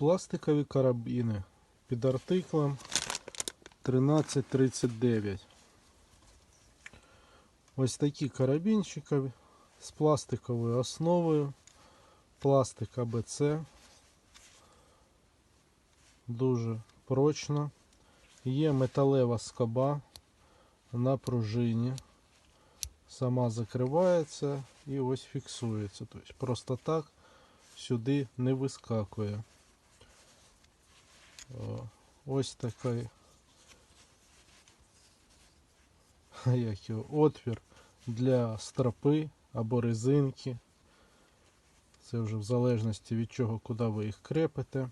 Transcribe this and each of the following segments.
Пластикові карабіни під артиклем 1339. Ось такі карабінчики з пластиковою основою. Пластик АБЦ. Дуже прочно. Є металева скоба на пружині. Сама закривається і ось фіксується. Тобто просто так сюди не вискакує. Ось такий як його, отвір для стропи або резинки. Це вже в залежності від чого, куди ви їх крепите.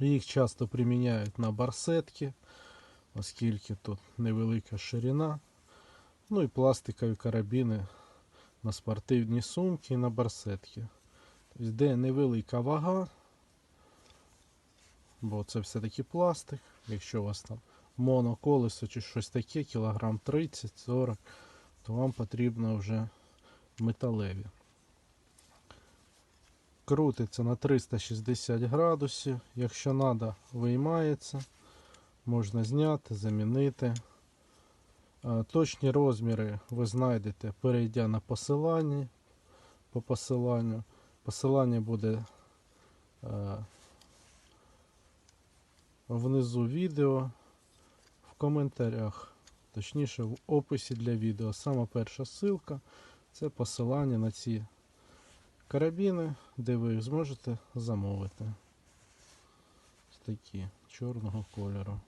Їх часто приміняють на барсетки, оскільки тут невелика ширина. Ну і пластикові карабіни на спортивні сумки і на барсетки. Тобто, де невелика вага, бо це все-таки пластик. Якщо у вас там моноколесо чи щось таке, кілограм 30-40, то вам потрібно вже металеві. Крутиться на 360 градусів. Якщо треба, виймається. Можна зняти, замінити. Точні розміри ви знайдете, перейдя на посилання. По посиланню. Посилання буде е, внизу відео, в коментарях, точніше в описі для відео. Сама перша ссылка це посилання на ці карабіни, де ви їх зможете замовити. Ось такі чорного кольору.